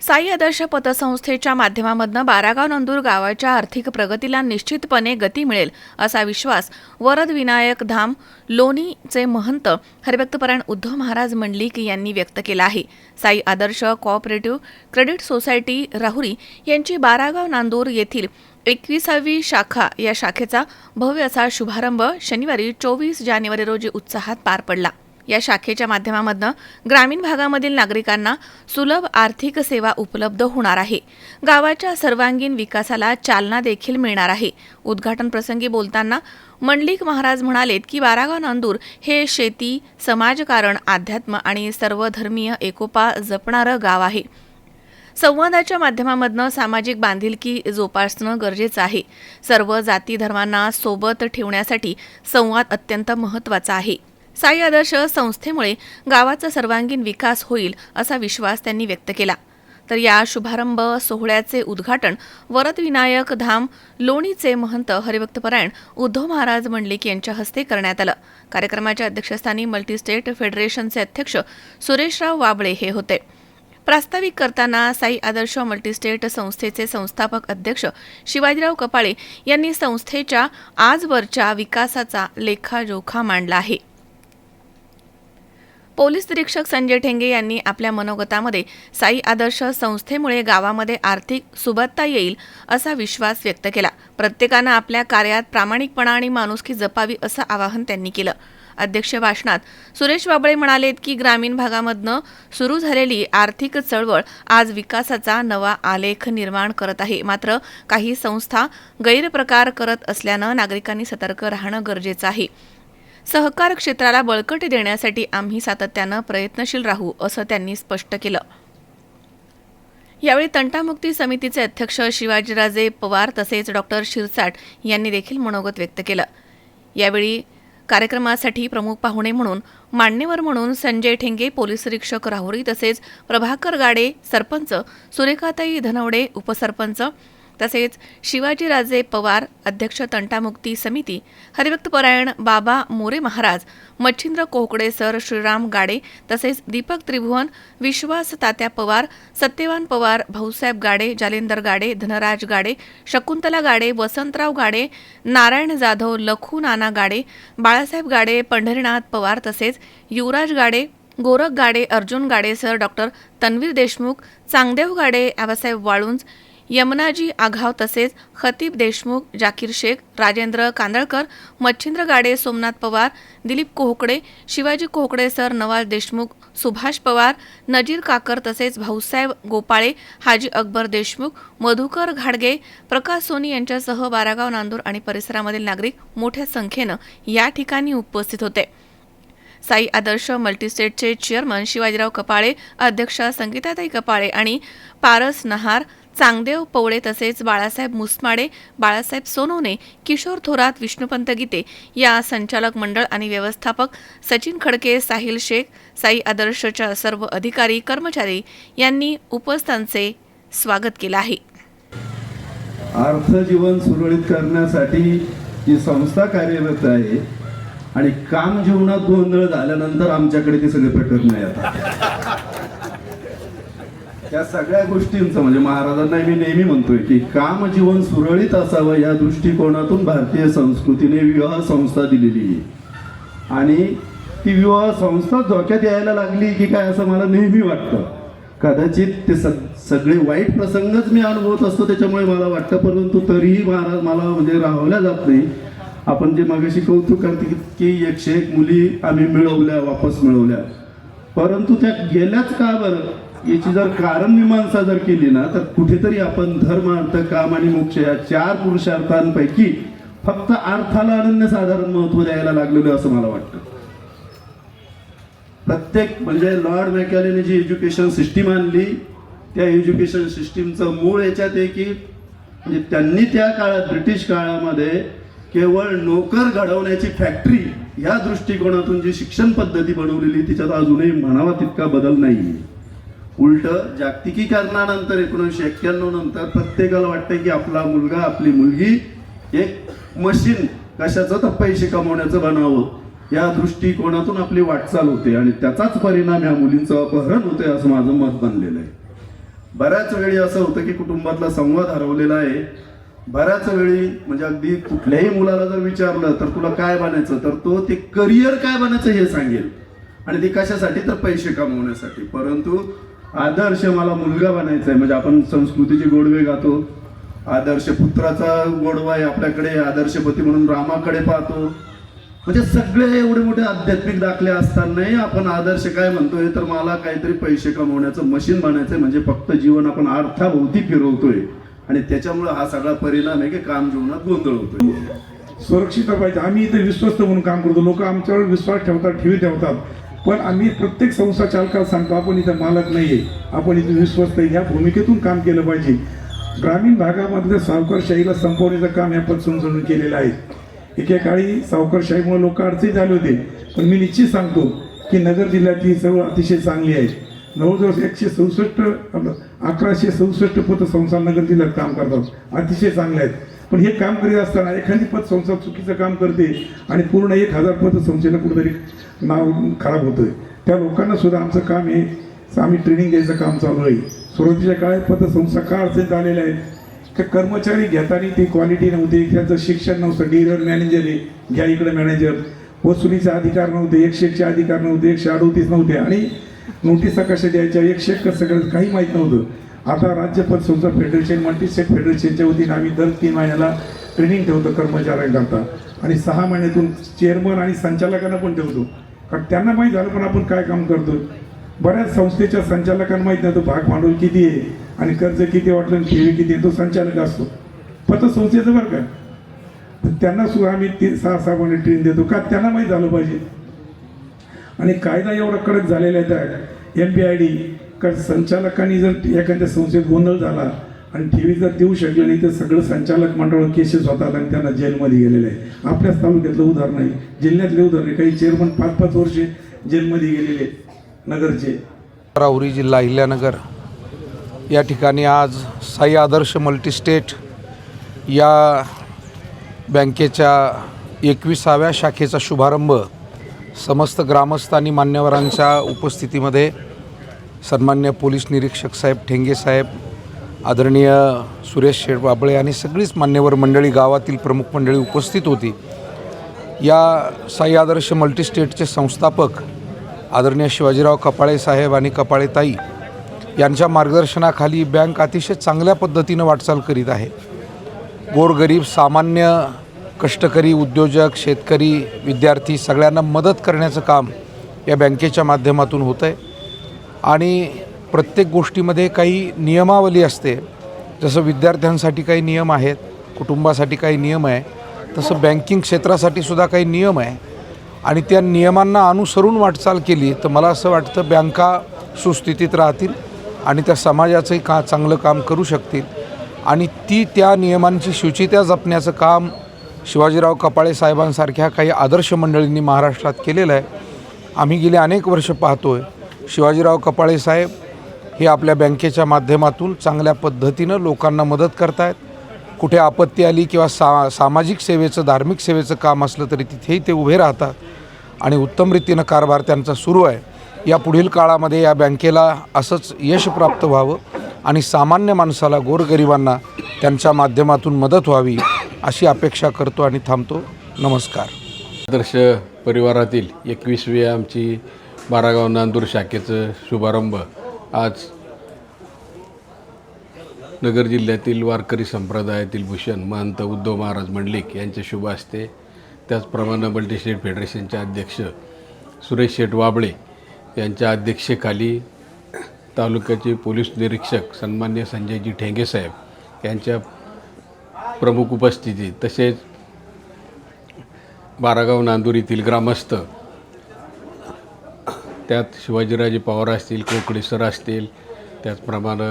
साई आदर्श पतसंस्थेच्या माध्यमामधनं बारागाव नंदूर गावाच्या आर्थिक प्रगतीला निश्चितपणे गती मिळेल असा विश्वास वरद विनायक धाम लोणीचे महंत हरिभक्तपरायण उद्धव महाराज मंडलिक यांनी व्यक्त केला आहे. Sai Adarsh cooperative credit society Rahuri यांची बारागाव नांदूर येथील एकविसावी शाखा या शाखेचा भव्य असा शुभारंभ शनिवारी चोवीस जानेवारी रोजी उत्साहात पार पडला. या शाखेच्या माध्यमामधनं ग्रामीण भागामधील नागरिकांना सुलभ आर्थिक सेवा उपलब्ध होणार आहे. गावाच्या सर्वांगीण विकासाला चालना देखील मिळणार आहे. उद्घाटन प्रसंगी बोलताना मंडलिक महाराज म्हणालेत की बारागाव नांदूर हे शेती समाजकारण अध्यात्म आणि सर्वधर्मीय एकोपा जपणारं गाव आहे. संवादाच्या माध्यमामधनं सामाजिक बांधिलकी जोपासणं गरजेचं आहे. सर्व जाती धर्मांना सोबत ठेवण्यासाठी संवाद अत्यंत महत्त्वाचा आहे. साई आदर्श संस्थेमुळे गावाचा सर्वांगीण विकास होईल असा विश्वास त्यांनी व्यक्त केला. तर या शुभारंभ सोहळ्याचे उद्घाटन वरदविनायक धाम लोणीचे महंत हरिभक्तपरायण उद्धव महाराज मंडलिक यांच्या हस्ते करण्यात आलं. कार्यक्रमाच्या अध्यक्षस्थानी मल्टीस्टेट फेडरेशनचे अध्यक्ष सुरेशराव वाबळे हे होते. प्रास्ताविक करताना साई आदर्श मल्टीस्टेट संस्थेचे संस्थापक अध्यक्ष शिवाजीराव कपाळे यांनी संस्थेच्या आजवरच्या विकासाचा लेखाजोखा मांडला आहे. पोलीस निरीक्षक संजय ठेंगे यांनी आपल्या मनोगतामध्ये साई आदर्श संस्थेमुळे गावामध्ये आर्थिक सुबत्ता येईल असा विश्वास व्यक्त केला. प्रत्येकानं आपल्या कार्यात प्रामाणिकपणा आणि माणुसकी जपावी असं आवाहन त्यांनी केलं. अध्यक्ष भाषणात सुरेश बाबळे म्हणालेत की ग्रामीण भागामधनं सुरू झालेली आर्थिक चळवळ आज विकासाचा नवा आलेख निर्माण करत आहे. मात्र काही संस्था गैरप्रकार करत असल्यानं नागरिकांनी सतर्क राहणं गरजेचं आहे. सहकार क्षेत्राला बळकटी देण्यासाठी आम्ही सातत्यानं प्रयत्नशील राहू असं त्यांनी स्पष्ट केलं. यावेळी तंटामुक्ती समितीचे अध्यक्ष शिवाजीराजे पवार तसेच डॉक्टर शिरसाट यांनी देखील मनोगत व्यक्त केलं. यावेळी कार्यक्रमासाठी प्रमुख पाहुणे म्हणून मान्यवर म्हणून संजय ठेंगे पोलीस निरीक्षक राहुरी तसेच प्रभाकर गाडे सरपंच सुरेखाताई धनवडे उपसरपंच तसेच शिवाजीराजे पवार अध्यक्ष तंटामुक्ती समिती हरिभक्तपरायण बाबा मोरे महाराज मच्छिंद्र कोहकडे सर श्रीराम गाडे तसेच दीपक त्रिभुवन विश्वास तात्या पवार सत्यवान पवार भाऊसाहेब गाडे जालेंदर गाडे धनराज गाडे शकुंतला गाडे वसंतराव गाडे नारायण जाधव लखू नाना गाडे बाळासाहेब गाडे पंढरीनाथ पवार तसेच युवराज गाडे गोरख गाडे अर्जुन गाडे सर डॉक्टर तन्वीर देशमुख चांगदेव गाडे आबासाहेब वाळुंज यमुनाजी आघाव तसेच खतीब देशमुख जाकीर शेख राजेंद्र कांदळकर मच्छिंद्र गाडे सोमनाथ पवार दिलीप कोहकडे शिवाजी कोहकडे सर नवाज देशमुख सुभाष पवार नजीर काकर तसेच भाऊसाहेब गोपाळे हाजी अकबर देशमुख मधुकर घाडगे प्रकाश सोनी यांच्यासह बारागाव नांदूर आणि परिसरामधील नागरिक मोठ्या संख्येनं या ठिकाणी उपस्थित होते. साई आदर्श मल्टीस्टेटचे चेअरमन शिवाजीराव कपाळे अध्यक्षा संगीताताई कपाळे आणि पारस नहार चांगदेव पवळे तसेच बाळासाहेब मुसमाडे बाळासाहेब सोनवणे किशोर थोरात विष्णुपंत गीते या संचालक मंडळ आणि व्यवस्थापक सचिन खडके साहिल शेख साई आदर्शच्या सर्व अधिकारी कर्मचारी यांनी उपस्थांचे स्वागत केलं आहे. अर्थजीवन सुरळीत करण्यासाठी जी संस्था कार्यरत आहे आणि काम जीवनात गोंधळ झाल्यानंतर आमच्याकडे ते सगळे प्रकरण येतात या सगळ्या गोष्टींचं म्हणजे महाराजांना मी नेहमी म्हणतोय की काम जीवन सुरळीत असावं या दृष्टिकोनातून भारतीय संस्कृतीने विवाह संस्था दिलेली आहे. आणि ती विवाह संस्था धोक्यात यायला लागली की काय असं मला नेहमी वाटतं. कदाचित ते सग सगळे वाईट प्रसंगच मी अनुभवत असतो त्याच्यामुळे मला वाटतं परंतु तरीही महाराज मला म्हणजे राहवल्या जात नाही. आपण जे मागाशी कौतुक करते की- की एकशे एक मुली आम्ही मिळवल्या वापस मिळवल्या. परंतु त्या गेल्याच का बरं? याची जर कारण मीमांसा जर केली ना तर कुठेतरी आपण धर्म अर्थ काम आणि मोक्ष या चार पुरुषार्थांपैकी फक्त अर्थाला अनन्य साधारण महत्त्व द्यायला लागलेलं असं मला वाटतं. प्रत्येक म्हणजे लॉर्ड मॅकॅलेने जी एज्युकेशन सिस्टीम आणली त्या एज्युकेशन सिस्टीमचं मूळ याच्यात आहे की म्हणजे त्यांनी त्या काळात ब्रिटिश काळामध्ये केवळ नोकर घडवण्याची फॅक्टरी या दृष्टिकोनातून जी शिक्षण पद्धती बनवलेली तिच्यात अजूनही म्हणावा तितका बदल नाही उलट जागतिकीकरणानंतर एकोणीसशे एक्क्याण्णव नंतर प्रत्येकाला वाटतं की आपला मुलगा आपली मुलगी एक मशीन कशाचं तर पैसे कमवण्याचं बनावं. या दृष्टिकोनातून आपली वाटचाल होते आणि त्याचाच परिणाम ह्या मुलींचं अपहरण होते असं माझं मत बनलेलं आहे. बऱ्याच वेळी असं होतं की कुटुंबातला संवाद हरवलेला आहे. बऱ्याच वेळी म्हणजे अगदी कुठल्याही मुलाला जर विचारलं तर तुला काय बनायचं? तर तो ते करिअर काय बनायचं हे सांगेल. आणि ते कशासाठी? तर पैसे कमवण्यासाठी. परंतु आदर्श मला मुलगा बनायचा आहे म्हणजे आपण संस्कृतीचे गोडवे गातो. आदर्श पुत्राचा गोडवा आहे आपल्याकडे. आदर्श पती म्हणून रामाकडे पाहतो. म्हणजे सगळे एवढे मोठे आध्यात्मिक दाखले असतानाही आपण आदर्श काय म्हणतोय? तर मला काहीतरी पैसे कमवण्याचं मशीन बनायचंय. म्हणजे फक्त जीवन आपण अर्थाभोवती फिरवतोय. आणि त्याच्यामुळे हा सगळा परिणाम आहे की काम जीवनात गोंधळ होतोय सुरक्षित पाहिजे. आम्ही इथे विश्वस्त म्हणून काम करतो. लोक आमच्यावर विश्वास ठेवतात ठेवी ठेवतात. पण आम्ही प्रत्येक संस्था चालकाला सांगतो आपण इथं मालक नाही आहे आपण इथं विश्वस्त आहे. ह्या भूमिकेतून काम केलं पाहिजे. ग्रामीण भागामधल्या सावकारशाहीला संपवण्याचं काम या समजून केलेलं आहे. एकेकाळी सावकारशाहीमुळे लोक अडचणी झाले होते. पण मी निश्चित सांगतो की नगर जिल्ह्यात ही सर्व अतिशय चांगली आहे. जवळजवळ एकशे चौसष्ट अकराशे चौसष्ट पतसंस्था नगर जिल्ह्यात काम करतात. अतिशय चांगले आहेत. पण हे काम करीत असताना एखादी पतसंस्था चुकीचं काम करते आणि पूर्ण एक हजार पतसंस्थेला कुठेतरी नाव खराब होतंय. त्या लोकांना सुद्धा आमचं काम हे आम्ही ट्रेनिंग द्यायचं काम चालू आहे. सुरुवातीच्या काळात पतसंस्था का अडचणीत आलेल्या आहेत? का कर्मचारी घेताना ती क्वालिटी नव्हती त्यांचं शिक्षण नव्हतं डीलर मॅनेजर आहे घ्या इकडे मॅनेजर वसुलीचे अधिकार नव्हते एकशे अधिकार नव्हते एकशे अडोतीस नव्हते आणि नोटिसा कशा द्यायच्या एकशे कसं करायचं काही माहीत नव्हतं. आता राज्यपाल संस्था फेडरेशन मल्टी स्टेट फेडरेशनच्या वतीने आम्ही दर तीन महिन्याला ट्रेनिंग ठेवतो कर्मचाऱ्यांकरता आणि सहा महिन्यातून चेअरमन आणि संचालकांना पण ठेवतो. कारण त्यांना माहीत झालं पण आपण काय काम करतो बऱ्याच संस्थेच्या संचालकांना माहीत नाही तो भाग भांडवल किती आहे आणि कर्ज किती वाटलं ठेवी किती आहे तो संचालक असतो. पतसंस्थेचं बरं काय तर त्यांना सुद्धा आम्ही ते सहा सहा महिने ट्रेन देतो. का? त्यांना माहीत झालं पाहिजे. आणि कायदा एवढा कडक झालेला आहे एम पी आय डी का संचालकांनी जर एखाद्या संस्थेत गोंधळ झाला आणि ठेवी जर देऊ शकले नाही तर सगळं संचालक मंडळ केसेस होतात आणि त्यांना जेलमध्ये गेलेले आहे. आपल्याच तालुक्यातलं उदाहरण आहे. जिल्ह्यातले उदाहरण आहे. काही चेअरमन पाच पाच वर्षे जेलमध्ये गेलेले नगरचे. राहुरी जिल्हा अहिल्यानगर. या ठिकाणी आज साई आदर्श मल्टीस्टेट या बँकेच्या एकविसाव्या शाखेचा शुभारंभ समस्त ग्रामस्थ आणि मान्यवरांच्या उपस्थितीमध्ये सन्मान्य पोलीस निरीक्षक साहेब ठेंगे साहेब आदरणीय सुरेश शेडबाबळे आणि सगळीच मान्यवर मंडळी गावातील प्रमुख मंडळी उपस्थित होती. या साई आदर्श मल्टीस्टेटचे संस्थापक आदरणीय शिवाजीराव कपाळे साहेब आणि कपाळे ताई यांच्या मार्गदर्शनाखाली बँक अतिशय चांगल्या पद्धतीनं वाटचाल करीत आहे. गोरगरीब सामान्य कष्टकरी उद्योजक शेतकरी विद्यार्थी सगळ्यांना मदत करण्याचं काम या बँकेच्या माध्यमातून होतं आहे आणि प्रत्येक गोष्टीमध्ये काही नियमावली असते. जसं विद्यार्थ्यांसाठी काही नियम आहेत कुटुंबासाठी काही नियम आहे तसं बँकिंग क्षेत्रासाठी सुद्धा काही नियम आहे. आणि त्या नियमांना अनुसरून वाटचाल केली तर मला असं वाटतं बँका सुस्थितीत राहतील आणि त्या समाजाचंही का चांगलं काम करू शकतील. आणि ती त्या नियमांची शुचित्या जपण्याचं काम शिवाजीराव कपाळे साहेबांसारख्या काही आदर्श मंडळींनी महाराष्ट्रात केलेलं आहे. आम्ही गेले अनेक वर्ष पाहतो आहे शिवाजीराव कपाळे साहेब हे आपल्या बँकेच्या माध्यमातून चांगल्या पद्धतीनं लोकांना मदत करतायत. कुठे आपत्ती आली किंवा सा सामाजिक सेवेचं धार्मिक सेवेचं काम असलं तरी तिथेही ते उभे राहतात. आणि उत्तम रीतीनं कारभार त्यांचा सुरू आहे. या पुढील काळामध्ये या बँकेला असंच यश प्राप्त व्हावं आणि सामान्य माणसाला गोरगरिबांना त्यांच्या माध्यमातून मदत व्हावी अशी अपेक्षा करतो आणि थांबतो. नमस्कार. आदर्श परिवारातील एकवीसवी आमची बारागाव नांदूर शाखेचं शुभारंभ आज नगर जिल्ह्यातील वारकरी संप्रदायातील भूषण महंत उद्धव महाराज मंडलिक यांच्या शुभ असते त्याचप्रमाणे मल्टीस्टेट फेडरेशनचे अध्यक्ष सुरेश शेठ वाबळे यांच्या अध्यक्षेखाली तालुक्याचे पोलीस निरीक्षक सन्मान्य संजयजी ठेंगेसाहेब यांच्या प्रमुख उपस्थितीत तसेच बारागाव नांदूर येथील ग्रामस्थ त्यात शिवाजीराजे पवार असतील कोकणे सर असतील त्याचप्रमाणे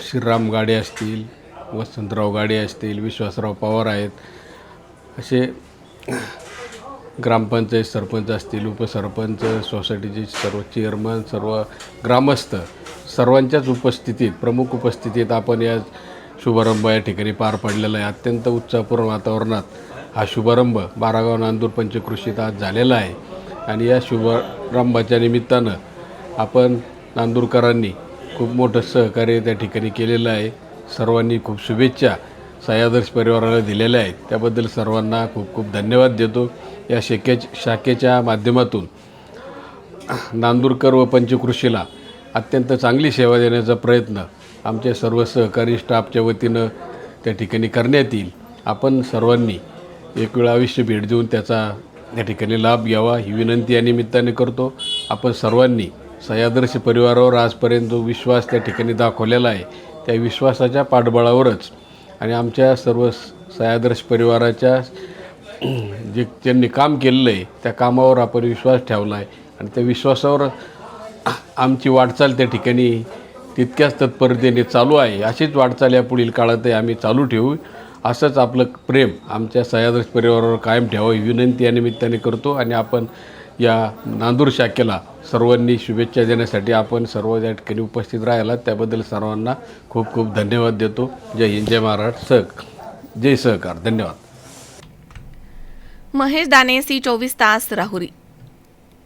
श्रीराम गाडे असतील वसंतराव गाडे असतील विश्वासराव पवार आहेत. असे ग्रामपंचायत सरपंच असतील उपसरपंच सोसायटीचे सर्व चेअरमन सर्व ग्रामस्थ सर्वांच्याच उपस्थितीत प्रमुख उपस्थितीत आपण या शुभारंभ या ठिकाणी पार पडलेला आहे. अत्यंत उत्साहपूर्ण वातावरणात हा शुभारंभ बारागाव नांदूर पंचकृषीत आज झालेला आहे. आणि या शुभारंभाच्या निमित्तानं आपण नांदूरकरांनी खूप मोठं सहकार्य त्या ठिकाणी केलेलं आहे. सर्वांनी खूप शुभेच्छा सह्यादर्श परिवाराला दिलेल्या आहेत. त्याबद्दल सर्वांना खूप खूप धन्यवाद देतो. या शेके शाखेच्या माध्यमातून नांदूरकर व पंचकृषीला अत्यंत चांगली सेवा देण्याचा प्रयत्न आमच्या सर्व सहकारी स्टाफच्या वतीनं त्या ठिकाणी करण्यात येईल. आपण सर्वांनी एक वेळा आयुष्य भेट देऊन त्याचा या ठिकाणी लाभ घ्यावा ही विनंती या निमित्ताने करतो. आपण सर्वांनी सह्यादर्श परिवारावर आजपर्यंत जो विश्वास त्या ठिकाणी दाखवलेला आहे त्या विश्वासाच्या पाठबळावरच आणि आमच्या सर्व सह्यादर्श परिवाराच्या जे त्यांनी काम केलेलं आहे त्या कामावर आपण विश्वास ठेवला आहे आणि त्या विश्वासावर आमची वाटचाल त्या ठिकाणी तितक्याच तत्परतेने चालू आहे. अशीच वाटचाल या पुढील काळातही आम्ही चालू ठेवू. असंच आपलं प्रेम आमच्या सह्याद्री परिवारावर कायम ठेवावं ही विनंती या निमित्ताने करतो आणि आपण या नांदूर शाखेला सर्वांनी शुभेच्छा देण्यासाठी आपण सर्व या ठिकाणी उपस्थित राहिला. त्याबद्दल सर्वांना खूप खूप धन्यवाद देतो. जय हिंद जय महाराष्ट्र. सह जय सहकार. धन्यवाद. महेश दाने सी चोवीस तास राहुरी.